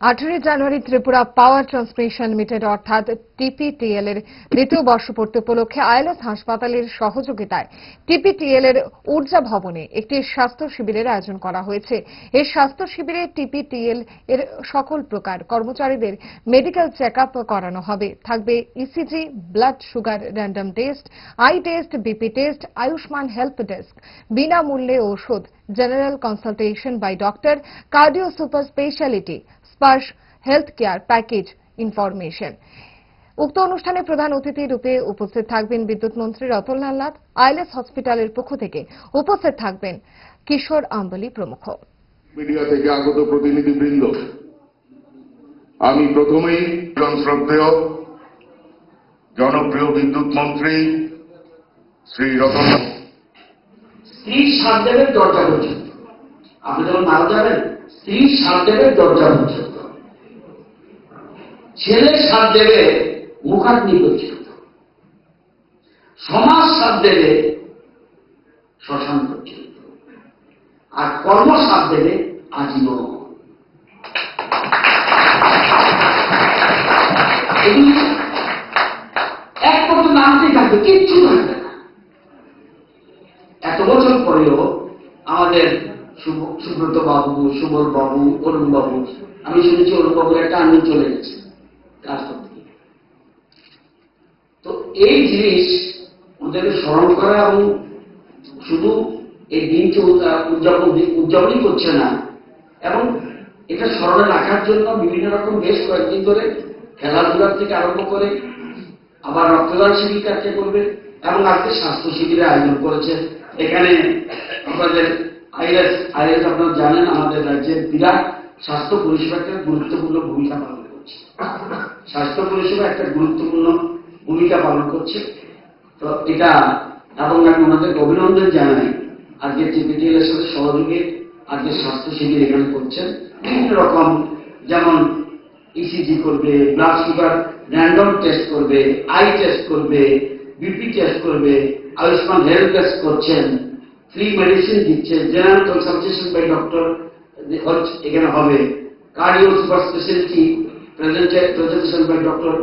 আঠারোই January Tripura power transmission limited অর্থাৎ TPTL এর দ্বিতীয় বর্ষপূর্তি উপলক্ষে আইএলএস হাসপাতালের সহযোগিতায় টিপিটিএল এর ঊর্জা ভবনে একটি স্বাস্থ্য শিবিরের আয়োজন করা হয়েছে। এই স্বাস্থ্য শিবিরে টিপিটিএল এর সকল প্রকার কর্মচারীদের মেডিকেল চেক করানো হবে। থাকবে ECG, blood sugar random test, eye test, BP test, Ayushman help desk, বিনামূল্যে ওষুধ, general consultation by doctor, cardio super speciality Sparsh health care package information উক্ত অনুষ্ঠানে প্রধান অতিথি রূপে উপস্থিত থাকবেন বিদ্যুৎ মন্ত্রী রতনলাল নাথ আইএলএস হসপিটালের পক্ষ থেকে উপস্থিত থাকবেন কিশোর আম্বালি প্রমুখ। মিডিয়া থেকে আগত প্রতিনিধিবৃন্দ আমি প্রথমেই জন শ্রদ্ধেয় জনপ্রিয় বিদ্যুৎ মন্ত্রী শ্রী রতন স্ত্রীর সাথ দেবের দরজা পর্যন্ত আপনি যখন মারা যাবেন স্ত্রীর সাথ দেবের দরজা পর্যন্ত ছেলের সাথ দেবে, মুখাগ্নি পর্যন্ত সমাজ সাথ দেবে, শ্মশান পর্যন্ত আর কর্ম সাথ দেবে এগুলি এক পর্যন্ত নামতেই থাকবে, কিচ্ছু থাকবে না। এত বছর পরেও আমাদের সুব- সুব্রত বাবু সুবল বাবু অরুণ বাবু আমি শুনেছি অরুণ বাবুর একটা আর্মি চলে গেছে। রাজপথ থেকে। তো এই জিনিস ওদেরকে স্মরণ করা এবং শুধু এই দিনকে উদযাপন উদযাপনই করছে না, এবং এটা স্মরণে রাখার জন্য বিভিন্ন রকম বেশ কয়েকদিন ধরে খেলাধুলার থেকে আরম্ভ করে আবার রক্তদান শিবির কাকে করবে এবং আজকে স্বাস্থ্য শিবিরের আয়োজন করেছে এখানে আপনাদের আইএস আইএস আপনারা জানেন, আমাদের রাজ্যের বিরাট স্বাস্থ্য পরিষেবা একটা গুরুত্বপূর্ণ ভূমিকা পালন স্বাস্থ্য পরিষেবা একটা গুরুত্বপূর্ণ ভূমিকা পালন করছে। তো এটা এবং আমি ওনাদেরকে অভিনন্দন জানাই আজকে টিপিটিএল এর সাথে সহযোগে আজকে স্বাস্থ্য শিবির এখানে করছেন। বিভিন্ন রকম, যেমন ইসিজি করবে ব্লাড সুগার র্যান্ডম টেস্ট করবে আই টেস্ট করবে বিপি টেস্ট করবে, আয়ুষ্মান হেলথ টেস্ট করছেন ফ্রি মেডিসিন দিচ্ছে জেনারেল কনসালটেশন বাই ডক্টর এখানে হবে। Cardio super speciality presentation by doctor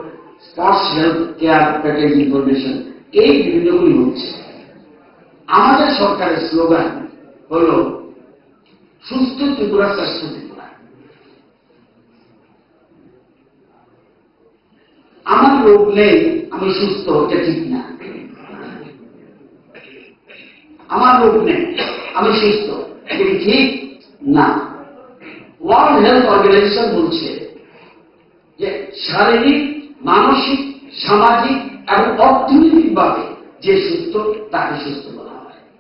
Sparsh health care package information এই বিভিন্নগুলি হচ্ছে, আমাদের সরকারের স্লোগান হল, সুস্থ ত্রিপুরা, শ্রেষ্ঠ ত্রিপুরা। আমার রোগ নেই, আমি সুস্থ, এটা ঠিক না। আমার রোগ নেই, আমি সুস্থ, এটা ঠিক না। ওয়ার্ল্ড হেলথ অর্গানাইজেশন বলছে যে শারীরিক মানসিক সামাজিক এবং অর্থনৈতিকভাবে যে সুস্থ তাকে সুস্থ